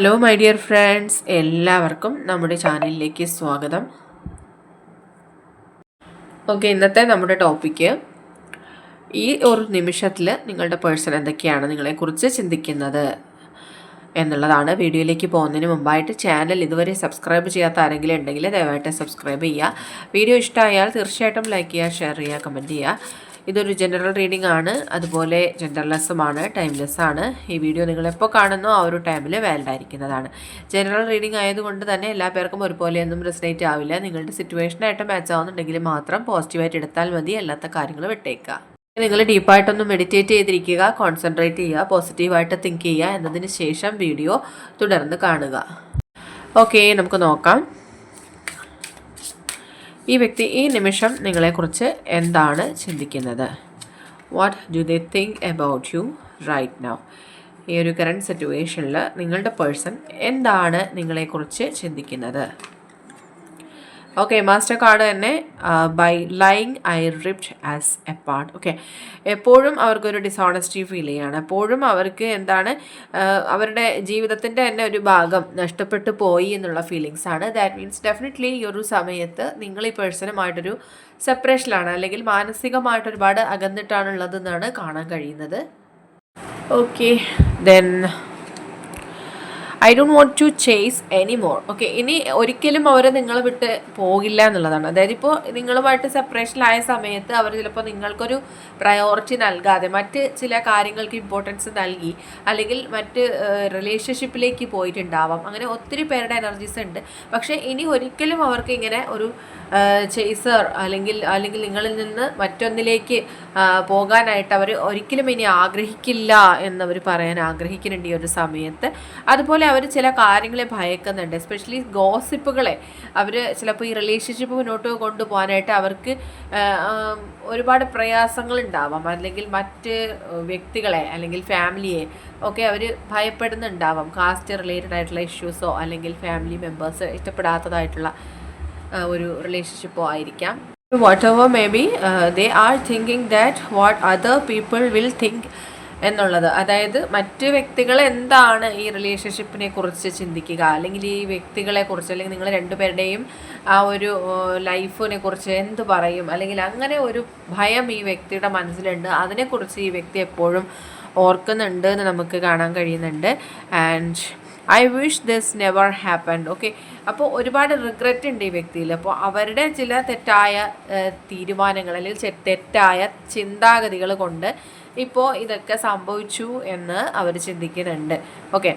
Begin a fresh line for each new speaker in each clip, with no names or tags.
Hello my dear friends എല്ലാവർക്കും നമ്മുടെ ചാനലിലേക്ക് സ്വാഗതം. ഓക്കെ ഇന്നത്തെ നമ്മുടെ ടോപ്പിക്ക് ഈ ഒരു നിമിഷത്തിൽ നിങ്ങളുടെ പേഴ്സൺ എന്തൊക്കെയാണ് നിങ്ങളെക്കുറിച്ച് ചിന്തിക്കുന്നത് എന്നുള്ളതാണ്. വീഡിയോയിലേക്ക് പോകുന്നതിന് മുമ്പായിട്ട് ചാനൽ ഇതുവരെ സബ്സ്ക്രൈബ് ചെയ്യാത്ത ആരെങ്കിലും ഉണ്ടെങ്കിൽ ദയവായിട്ട് സബ്സ്ക്രൈബ് ചെയ്യുക. വീഡിയോ ഇഷ്ടമായാൽ തീർച്ചയായിട്ടും ലൈക്ക് ചെയ്യുക ഷെയർ ചെയ്യുക കമന്റ് ചെയ്യുക. ഇതൊരു ജനറൽ റീഡിംഗ് ആണ്. അതുപോലെ ജെൻഡർലെസ്സുമാണ് ടൈംലെസ് ആണ് ഈ വീഡിയോ നിങ്ങൾ എപ്പോൾ കാണുന്നോ ആ ഒരു ടൈമിൽ വാലിഡ് ആയിരിക്കുന്നതാണ്. ജനറൽ റീഡിംഗ് ആയതുകൊണ്ട് തന്നെ എല്ലാ പേർക്കും ഒരുപോലെയൊന്നും റെസിനേറ്റ് ആവില്ല. നിങ്ങളുടെ സിറ്റുവേഷനായിട്ട് മാച്ച് ആവുന്നുണ്ടെങ്കിൽ മാത്രം പോസിറ്റീവായിട്ട് എടുത്താൽ മതി. അല്ലാത്ത കാര്യങ്ങൾ വിട്ടേക്കുക. നിങ്ങൾ ഡീപ്പായിട്ടൊന്ന് മെഡിറ്റേറ്റ് ചെയ്തിരിക്കുക കോൺസെൻട്രേറ്റ് ചെയ്യുക പോസിറ്റീവായിട്ട് തിങ്ക് ചെയ്യുക എന്നതിന് ശേഷം വീഡിയോ തുടർന്ന് കാണുക. ഓക്കെ നമുക്ക് നോക്കാം. ഈ വ്യക്തി ഈ നിമിഷം നിങ്ങളെക്കുറിച്ച് എന്താണ് ചിന്തിക്കുന്നത്? What do they think about you right now ഈ ഒരു കറണ്ട് സിറ്റുവേഷനിൽ നിങ്ങളുടെ പേഴ്സൺ എന്താണ് നിങ്ങളെക്കുറിച്ച് ചിന്തിക്കുന്നത്? ഓക്കെ മാസ്റ്റർ കാർഡ് തന്നെ by lying I reaped as a part okay എപ്പോഴും അവർക്കൊരു ഡിസോണസ്റ്റി ഫീൽ ചെയ്യാണ്. എപ്പോഴും അവർക്ക് എന്താണ് അവരുടെ ജീവിതത്തിന്റെ തന്നെ ഒരു ഭാഗം നഷ്ടപ്പെട്ടു പോയി എന്നുള്ള ഫീലിങ്സ് ആണ്. ദാറ്റ് മീൻസ് ഡെഫിനറ്റ്ലി ഈ ഒരു സമയത്ത് നിങ്ങൾ ഈ പേഴ്സണുമായിട്ടൊരു സെപ്പറേഷനിലാണ് അല്ലെങ്കിൽ മാനസികമായിട്ട് ഒരുപാട് അകന്നിട്ടാണുള്ളതെന്നാണ് കാണാൻ കഴിയുന്നത്. Okay then I don't want to chase any more okay ഇനി ഒരിക്കലും അവർ നിങ്ങളെ വിട്ട് പോകില്ല എന്നുള്ളതാണ്. അതായത് ഇപ്പോൾ നിങ്ങളുമായിട്ട് സെപ്പറേഷനിലായ സമയത്ത് അവർ ചിലപ്പോൾ നിങ്ങൾക്കൊരു പ്രയോറിറ്റി നൽകാതെ മറ്റ് ചില കാര്യങ്ങൾക്ക് ഇമ്പോർട്ടൻസ് നൽകി അല്ലെങ്കിൽ മറ്റ് റിലേഷൻഷിപ്പിലേക്ക് പോയിട്ടുണ്ടാവാം. അങ്ങനെ ഒത്തിരി പേരുടെ എനർജീസ് ഉണ്ട്. പക്ഷേ ഇനി ഒരിക്കലും അവർക്ക് ഇങ്ങനെ ഒരു ചേസർ അല്ലെങ്കിൽ അല്ലെങ്കിൽ നിങ്ങളിൽ നിന്ന് മറ്റൊന്നിലേക്ക് പോകാനായിട്ട് അവർ ഒരിക്കലും ഇനി ആഗ്രഹിക്കില്ല എന്നവർ പറയാൻ ആഗ്രഹിക്കുന്നുണ്ട് ഈ ഒരു സമയത്ത്. അതുപോലെ അവർ ചില കാര്യങ്ങളെ ഭയക്കുന്നുണ്ട്. എസ്പെഷ്യലി ഗോസിപ്പുകളെ അവർ ചിലപ്പോൾ ഈ റിലേഷൻഷിപ്പ് മുന്നോട്ട് കൊണ്ടുപോകാനായിട്ട് അവർക്ക് ഒരുപാട് പ്രയാസങ്ങൾ ഉണ്ടാവാം അല്ലെങ്കിൽ മറ്റ് വ്യക്തികളെ അല്ലെങ്കിൽ ഫാമിലിയെ ഒക്കെ അവർ ഭയപ്പെടുന്നുണ്ടാവാം. കാസ്റ്റ് റിലേറ്റഡ് ആയിട്ടുള്ള ഇഷ്യൂസോ അല്ലെങ്കിൽ ഫാമിലി മെമ്പേഴ്സ് ഇഷ്ടപ്പെടാത്തതായിട്ടുള്ള ഒരു റിലേഷൻഷിപ്പോ ആയിരിക്കാം. Whatever may be they are thinking that what other people will think എന്നുള്ളത്. അതായത് മറ്റ് വ്യക്തികൾ എന്താണ് ഈ റിലേഷൻഷിപ്പിനെ കുറിച്ച് ചിന്തിക്കുക? അല്ലെങ്കിൽ ഈ വ്യക്തികളെ കുറിച്ച് അല്ലെങ്കിൽ നിങ്ങൾ രണ്ടുപേരുടെയും ആ ഒരു ലൈഫിനെ കുറിച്ച് എന്ത് പറയും? അല്ലെങ്കിൽ അങ്ങനെ ഒരു ഭയം ഈ വ്യക്തിയുടെ മനസ്സിലുണ്ട്. അതിനെക്കുറിച്ച് ഈ വ്യക്തി എപ്പോഴും ഓർക്കുന്നുണ്ട് എന്ന് നമുക്ക് കാണാൻ കഴിയുന്നുണ്ട്. And I wish this never happen okay അപ്പോൾ ഒരുപാട് റിഗ്രറ്റ് ഉണ്ട് ഈ വ്യക്തിയിൽ. അപ്പോൾ അവരുടെ ചില തെറ്റായ തീരുമാനങ്ങൾ അല്ലെങ്കിൽ തെറ്റായ ചിന്താഗതികൾ കൊണ്ട് ഇപ്പോൾ ഇതൊക്കെ സംഭവിച്ചു എന്ന് അവർ ചിന്തിക്കുന്നുണ്ട്. Okay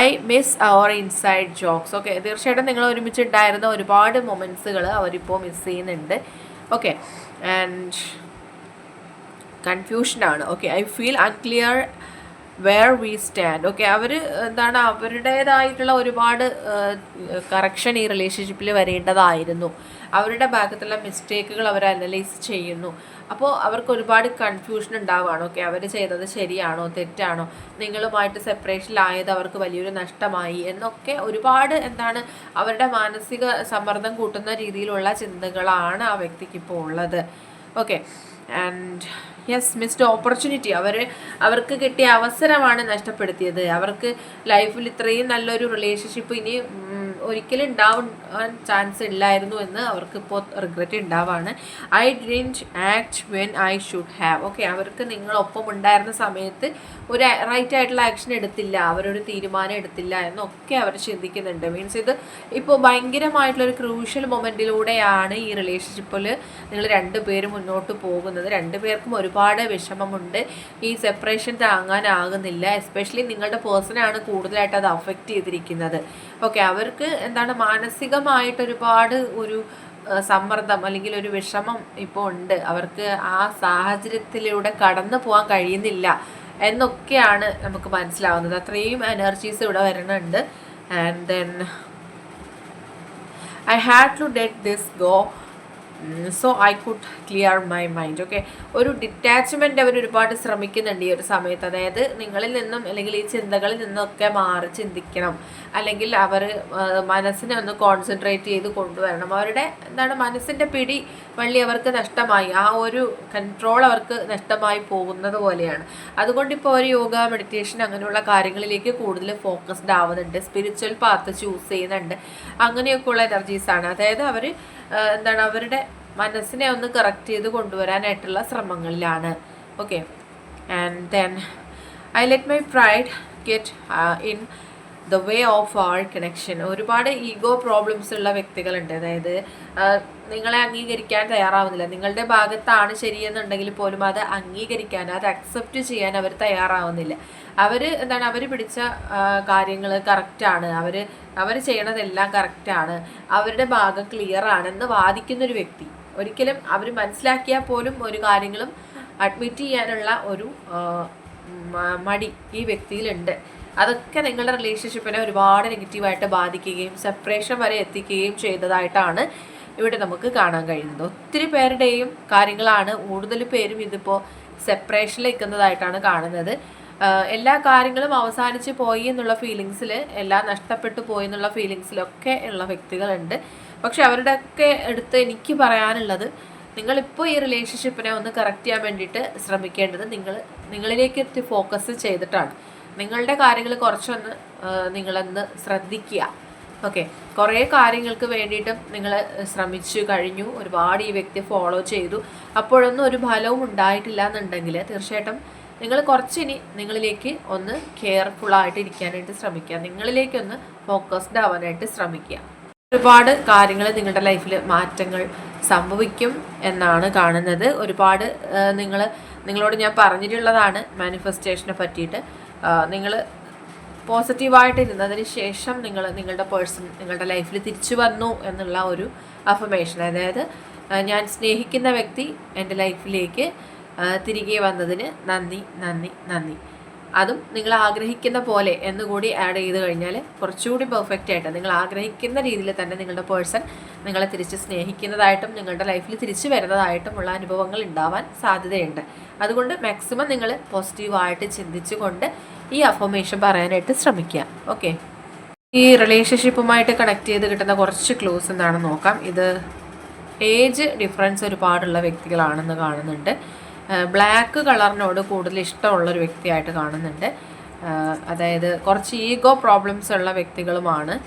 I miss our inside jokes okay തീർച്ചയായിട്ടും നിങ്ങൾ ഒരുമിച്ചുണ്ടായിരുന്ന ഒരുപാട് മൊമെന്റ്സുകൾ അവരിപ്പോൾ മിസ് ചെയ്യുന്നുണ്ട്. Okay and കൺഫ്യൂഷനാണ് okay I feel unclear where we stand okay അവർ എന്താണ് അവരുടേതായിട്ടുള്ള ഒരുപാട് കറക്ഷൻ ഈ റിലേഷൻഷിപ്പിൽ വരേണ്ടതായിരുന്നു. അവരുടെ ഭാഗത്തുള്ള മിസ്റ്റേക്കുകൾ അവർ അനലൈസ് ചെയ്യുന്നു. അപ്പോൾ അവർക്ക് ഒരുപാട് കൺഫ്യൂഷൻ ഉണ്ടാവുകയാണ്. ഓക്കെ അവർ ചെയ്തത് ശരിയാണോ? തെറ്റാണോ? നിങ്ങളുമായിട്ട് സെപ്പറേഷനിലായത് അവർക്ക് വലിയൊരു നഷ്ടമായി എന്നൊക്കെ ഒരുപാട് എന്താണ് അവരുടെ മാനസിക സമ്മർദ്ദം കൂട്ടുന്ന രീതിയിലുള്ള ചിന്തകളാണ് ആ വ്യക്തിക്ക് ഇപ്പോൾ ഉള്ളത്. Okay and yes missed opportunity അവർ അവർക്ക് കിട്ടിയ അവസരമാണ് നഷ്ടപ്പെടുത്തിയത്. അവർക്ക് ലൈഫിൽ ഇത്രയും നല്ലൊരു റിലേഷൻഷിപ്പ് ഇനി ഒരിക്കലും ഉണ്ടാവാൻ ചാൻസ് ഇല്ലായിരുന്നു എന്ന് അവർക്ക് ഇപ്പോൾ regret ഉണ്ടാവാണ്. I didn't act when I should have okay അവർക്ക് നിങ്ങളൊപ്പം ഉണ്ടായിരുന്ന സമയത്ത് ഒരു റൈറ്റ് ആയിട്ടുള്ള ആക്ഷൻ എടുത്തില്ല അവരൊരു തീരുമാനം എടുത്തില്ല എന്നൊക്കെ അവർ ചിന്തിക്കുന്നുണ്ട്. മീൻസ് ഇത് ഇപ്പോൾ ഭയങ്കരമായിട്ടുള്ള ഒരു ക്രൂഷ്യൽ മൊമെന്റിലൂടെയാണ് ഈ റിലേഷൻഷിപ്പിൽ നിങ്ങൾ രണ്ട് പേരും മുന്നോട്ട് പോകുന്നത്. രണ്ട് പേർക്കും ഒരുപാട് വിഷമമുണ്ട്. ഈ സെപ്പറേഷൻ താങ്ങാനാകുന്നില്ല. എസ്പെഷ്യലി നിങ്ങളുടെ പേഴ്സണാണ് കൂടുതലായിട്ട് അത് അഫക്റ്റ് ചെയ്തിരിക്കുന്നത്. ഓക്കെ അവർക്ക് എന്താണ് മാനസികമായിട്ട് ഒരുപാട് ഒരു സമ്മർദ്ദം അല്ലെങ്കിൽ ഒരു വിഷമം ഇപ്പോൾ ഉണ്ട്. അവർക്ക് ആ സാഹചര്യത്തിലൂടെ കടന്നു പോകാൻ കഴിയുന്നില്ല എന്നൊക്കെയാണ് നമുക്ക് മനസ്സിലാവുന്നത്. അത്രയും എനർജീസ് ഇവിടെ വരുന്നുണ്ട്. And then I had to let this go so I could clear my mind okay ഒരു ഡിറ്റാച്ച്മെന്റ് അവർ ഒരുപാട് ശ്രമിക്കുന്നുണ്ട് ഈ ഒരു സമയത്ത്. അതായത് നിങ്ങളിൽ നിന്നും അല്ലെങ്കിൽ ഈ ചിന്തകളിൽ നിന്നൊക്കെ മാറി ചിന്തിക്കണം. അല്ലെങ്കിൽ അവർ മനസ്സിനെ ഒന്ന് കോൺസെൻട്രേറ്റ് ചെയ്ത് കൊണ്ടുവരണം. അവരുടെ എന്താണ് മനസ്സിന്റെ പിടി വള്ളി അവർക്ക് നഷ്ടമായി. ആ ഒരു കൺട്രോൾ അവർക്ക് നഷ്ടമായി പോകുന്നത് പോലെയാണ്. അതുകൊണ്ട് ഇപ്പോൾ ഒരു യോഗ മെഡിറ്റേഷൻ അങ്ങനെയുള്ള കാര്യങ്ങളിലേക്ക് കൂടുതൽ ഫോക്കസ്ഡ് ആവുന്നുണ്ട്. സ്പിരിച്വൽ പാത്ത് ചൂസ് ചെയ്യുന്നുണ്ട്. അങ്ങനെയൊക്കെയുള്ള എനർജീസാണ് അതായത് അവർ എന്താണ് അവരുടെ മനസ്സിനെ ഒന്ന് കറക്റ്റ് ചെയ്ത് കൊണ്ടുവരാനായിട്ടുള്ള ശ്രമങ്ങളിലാണ്. Okay and then I let my pride get in the way of our connection ഒരുപാട് ഈഗോ പ്രോബ്ലംസ് ഉള്ള വ്യക്തികളുണ്ട്. അതായത് നിങ്ങളെ അംഗീകരിക്കാൻ തയ്യാറാവുന്നില്ല. നിങ്ങളുടെ ഭാഗത്താണ് ശരിയെന്നുണ്ടെങ്കിൽ പോലും അത് അംഗീകരിക്കാൻ അത് അക്സെപ്റ്റ് ചെയ്യാൻ അവർ തയ്യാറാവുന്നില്ല. അവർ എന്താണ് അവർ പിടിച്ച കാര്യങ്ങൾ കറക്റ്റാണ് അവർ അവർ ചെയ്യണതെല്ലാം കറക്റ്റാണ് അവരുടെ ഭാഗം ക്ലിയർ ആണെന്ന് വാദിക്കുന്നൊരു വ്യക്തി. ഒരിക്കലും അവർ മനസ്സിലാക്കിയാൽ പോലും ഒരു കാര്യങ്ങളും അഡ്മിറ്റ് ചെയ്യാനുള്ള ഒരു മടി ഈ വ്യക്തിയിലുണ്ട്. അതൊക്കെ നിങ്ങളുടെ റിലേഷൻഷിപ്പിനെ ഒരുപാട് നെഗറ്റീവായിട്ട് ബാധിക്കുകയും സെപ്പറേഷൻ വരെ എത്തിക്കുകയും ചെയ്തതായിട്ടാണ് ഇവിടെ നമുക്ക് കാണാൻ കഴിയുന്നത്. ഒത്തിരി പേരുടെയും കാര്യങ്ങളാണ് കൂടുതൽ പേരും ഇതിപ്പോൾ സെപ്പറേഷനിൽ നിൽക്കുന്നതായിട്ടാണ് കാണുന്നത്. എല്ലാ കാര്യങ്ങളും അവസാനിച്ച് പോയി എന്നുള്ള ഫീലിങ്സിൽ എല്ലാം നഷ്ടപ്പെട്ടു പോയി എന്നുള്ള ഫീലിങ്സിലൊക്കെ ഉള്ള വ്യക്തികളുണ്ട്. പക്ഷെ അവരുടെയൊക്കെ അടുത്ത് എനിക്ക് പറയാനുള്ളത് നിങ്ങളിപ്പോൾ ഈ റിലേഷൻഷിപ്പിനെ ഒന്ന് കറക്റ്റ് ചെയ്യാൻ വേണ്ടിയിട്ട് ശ്രമിക്കേണ്ടത് നിങ്ങൾ നിങ്ങളിലേക്ക് ഫോക്കസ് ചെയ്തിട്ടാണ്. നിങ്ങളുടെ കാര്യങ്ങൾ കുറച്ചൊന്ന് നിങ്ങളൊന്ന് ശ്രദ്ധിക്കുക. ഓക്കെ. കുറേ കാര്യങ്ങൾക്ക് വേണ്ടിയിട്ടും നിങ്ങൾ ശ്രമിച്ചു കഴിഞ്ഞു. ഒരുപാട് ഈ വ്യക്തി ഫോളോ ചെയ്തു. അപ്പോഴൊന്നും ഒരു ഫലവും ഉണ്ടായിട്ടില്ല എന്നുണ്ടെങ്കിൽ തീർച്ചയായിട്ടും നിങ്ങൾ കുറച്ചിനി നിങ്ങളിലേക്ക് ഒന്ന് കെയർഫുള്ളായിട്ട് ഇരിക്കാനായിട്ട് ശ്രമിക്കുക. നിങ്ങളിലേക്കൊന്ന് ഫോക്കസ്ഡ് ആവാനായിട്ട് ശ്രമിക്കുക. ഒരുപാട് കാര്യങ്ങൾ നിങ്ങളുടെ ലൈഫിൽ മാറ്റങ്ങൾ സംഭവിക്കും എന്നാണ് കാണുന്നത്. ഒരുപാട് നിങ്ങൾ നിങ്ങളോട് ഞാൻ പറഞ്ഞിട്ടുള്ളതാണ് മാനിഫെസ്റ്റേഷനെ പറ്റിയിട്ട്. നിങ്ങൾ പോസിറ്റീവായിട്ട് ഇരുന്നതിന് ശേഷം നിങ്ങൾ നിങ്ങളുടെ പേഴ്സൺ നിങ്ങളുടെ ലൈഫിൽ തിരിച്ചു വന്നു എന്നുള്ള ഒരു അഫമേഷൻ അതായത് ഞാൻ സ്നേഹിക്കുന്ന വ്യക്തി എന്റെ ലൈഫിലേക്ക് തിരികെ വന്നതിന് നന്ദി നന്ദി നന്ദി. അതും നിങ്ങൾ ആഗ്രഹിക്കുന്ന പോലെ എന്നുകൂടി ആഡ് ചെയ്ത് കഴിഞ്ഞാൽ കുറച്ചുകൂടി പെർഫെക്റ്റ് ആയിട്ട് നിങ്ങൾ ആഗ്രഹിക്കുന്ന രീതിയിൽ തന്നെ നിങ്ങളുടെ പേഴ്സൺ നിങ്ങളെ തിരിച്ച് സ്നേഹിക്കുന്നതായിട്ടും നിങ്ങളുടെ ലൈഫിൽ തിരിച്ചു വരുന്നതായിട്ടുമുള്ള അനുഭവങ്ങൾ ഉണ്ടാവാൻ സാധ്യതയുണ്ട്. അതുകൊണ്ട് മാക്സിമം നിങ്ങൾ പോസിറ്റീവായിട്ട് ചിന്തിച്ചുകൊണ്ട് ഈ അഫോമേഷൻ പറയാനായിട്ട് ശ്രമിക്കുക. ഓക്കെ ഈ റിലേഷൻഷിപ്പുമായിട്ട് കണക്ട് ചെയ്ത് കിട്ടുന്ന കുറച്ച് ക്ലൂസ് എന്താണെന്ന് നോക്കാം. ഇത് ഏജ് ഡിഫറൻസ് ഒരുപാടുള്ള വ്യക്തികളാണെന്ന് കാണുന്നുണ്ട്. ബ്ലാക്ക് കളറിനോട് കൂടുതൽ ഇഷ്ടമുള്ളൊരു വ്യക്തിയായിട്ട് കാണുന്നുണ്ട്. അതായത് കുറച്ച് ഈഗോ പ്രോബ്ലംസ് ഉള്ള വ്യക്തികളുമാണ്.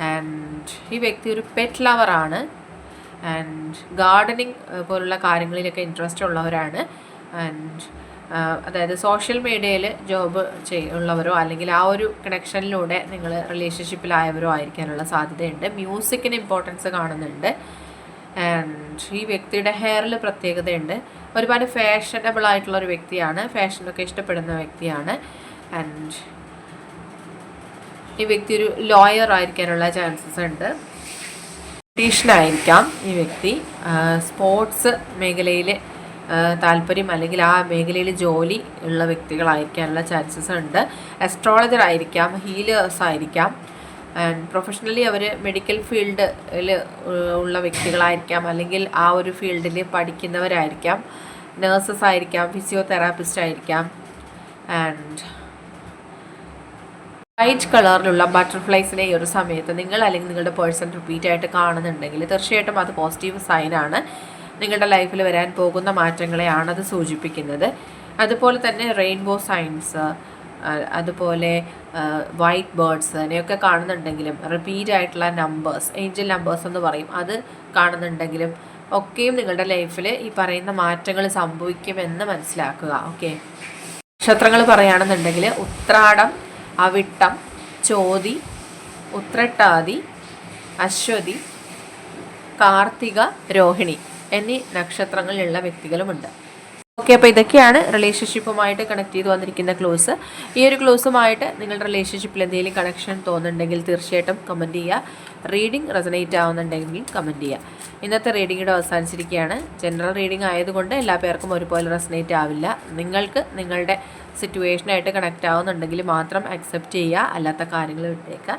ആൻഡ് ഈ വ്യക്തി ഒരു പെറ്റ് ലവറാണ് ആൻഡ് ഗാർഡനിങ് പോലുള്ള കാര്യങ്ങളിലൊക്കെ ഇൻട്രസ്റ്റ് ഉള്ളവരാണ്. ആൻഡ് അതായത് സോഷ്യൽ മീഡിയയിൽ ജോബ് ചെയ് ഉള്ളവരോ അല്ലെങ്കിൽ ആ ഒരു കണക്ഷനിലൂടെ നിങ്ങൾ റിലേഷൻഷിപ്പിലായവരോ ആയിരിക്കാനുള്ള സാധ്യതയുണ്ട്. മ്യൂസിക്കിന് ഇമ്പോർട്ടൻസ് കാണുന്നുണ്ട്. ഈ വ്യക്തിയുടെ ഹെയറിൽ പ്രത്യേകതയുണ്ട്. ഒരുപാട് ഫാഷനബിൾ ആയിട്ടുള്ള ഒരു വ്യക്തിയാണ്. ഫാഷനൊക്കെ ഇഷ്ടപ്പെടുന്ന വ്യക്തിയാണ്. ആൻഡ് ഈ വ്യക്തി ഒരു ലോയർ ആയിരിക്കാനുള്ള ചാൻസസ് ഉണ്ട്. പൊളിറ്റീഷ്യനായിരിക്കാം ഈ വ്യക്തി. സ്പോർട്സ് മേഖലയിൽ താല്പര്യം അല്ലെങ്കിൽ ആ മേഖലയിൽ ജോലി ഉള്ള വ്യക്തികളായിരിക്കാനുള്ള ചാൻസസ് ഉണ്ട്. അസ്ട്രോളജർ ആയിരിക്കാം ഹീലേഴ്സ് ആയിരിക്കാം. പ്രൊഫഷണലി അവർ മെഡിക്കൽ ഫീൽഡിൽ ഉള്ള വ്യക്തികളായിരിക്കാം. അല്ലെങ്കിൽ ആ ഒരു ഫീൽഡിൽ പഠിക്കുന്നവരായിരിക്കാം. നേഴ്സസ് ആയിരിക്കാം ഫിസിയോതെറാപ്പിസ്റ്റ് ആയിരിക്കാം. ആൻഡ് വൈറ്റ് കളറിലുള്ള ബട്ടർഫ്ലൈസിനെ ഈ ഒരു സമയത്ത് നിങ്ങൾ അല്ലെങ്കിൽ നിങ്ങളുടെ പേഴ്സൺ റിപ്പീറ്റ് ആയിട്ട് കാണുന്നുണ്ടെങ്കിൽ തീർച്ചയായിട്ടും അത് പോസിറ്റീവ് സൈനാണ് നിങ്ങളുടെ ലൈഫിൽ വരാൻ പോകുന്ന മാറ്റങ്ങളെയാണ് അത് സൂചിപ്പിക്കുന്നത്. അതുപോലെ തന്നെ റെയിൻബോ സൈൻസ് അതുപോലെ വൈറ്റ് ബേർഡ്സ് അതിനെയൊക്കെ കാണുന്നുണ്ടെങ്കിലും റിപ്പീറ്റ് ആയിട്ടുള്ള നമ്പേഴ്സ് ഏഞ്ചൽ നമ്പേഴ്സ് എന്ന് പറയും. അത് കാണുന്നുണ്ടെങ്കിലും ഒക്കെയും നിങ്ങളുടെ ലൈഫിൽ ഈ പറയുന്ന മാറ്റങ്ങൾ സംഭവിക്കുമെന്ന് മനസ്സിലാക്കുക. ഓക്കെ നക്ഷത്രങ്ങൾ പറയുകയാണെന്നുണ്ടെങ്കിൽ ഉത്രാടം അവിട്ടം ചോതി ഉത്രട്ടാതി അശ്വതി കാർത്തിക രോഹിണി എന്നീ നക്ഷത്രങ്ങളിലുള്ള വ്യക്തികളുമുണ്ട്. ഓക്കെ അപ്പോൾ ഇതൊക്കെയാണ് റിലേഷൻഷിപ്പുമായിട്ട് കണക്ട് ചെയ്ത് വന്നിരിക്കുന്ന ക്ലോസ് ഈ ഒരു ക്ലോസുമായിട്ട് നിങ്ങളുടെ റിലേഷൻഷിപ്പിൽ എന്തെങ്കിലും കണക്ഷൻ തോന്നുന്നുണ്ടെങ്കിൽ തീർച്ചയായിട്ടും കമന്റ് ചെയ്യുക. റീഡിംഗ് റെസനേറ്റ് ആവുന്നുണ്ടെങ്കിൽ കമന്റ് ചെയ്യുക. ഇന്നത്തെ റീഡിങ്ങിടെ അവസാനിച്ചിരിക്കുകയാണ്. ജനറൽ റീഡിംഗ് ആയതുകൊണ്ട് എല്ലാ പേർക്കും ഒരുപോലെ റെസനേറ്റ് ആവില്ല. നിങ്ങൾക്ക് നിങ്ങളുടെ സിറ്റുവേഷനായിട്ട് കണക്റ്റ് ആവുന്നുണ്ടെങ്കിൽ മാത്രം അക്സെപ്റ്റ് ചെയ്യുക. അല്ലാത്ത കാര്യങ്ങൾ വിട്ടേക്കുക.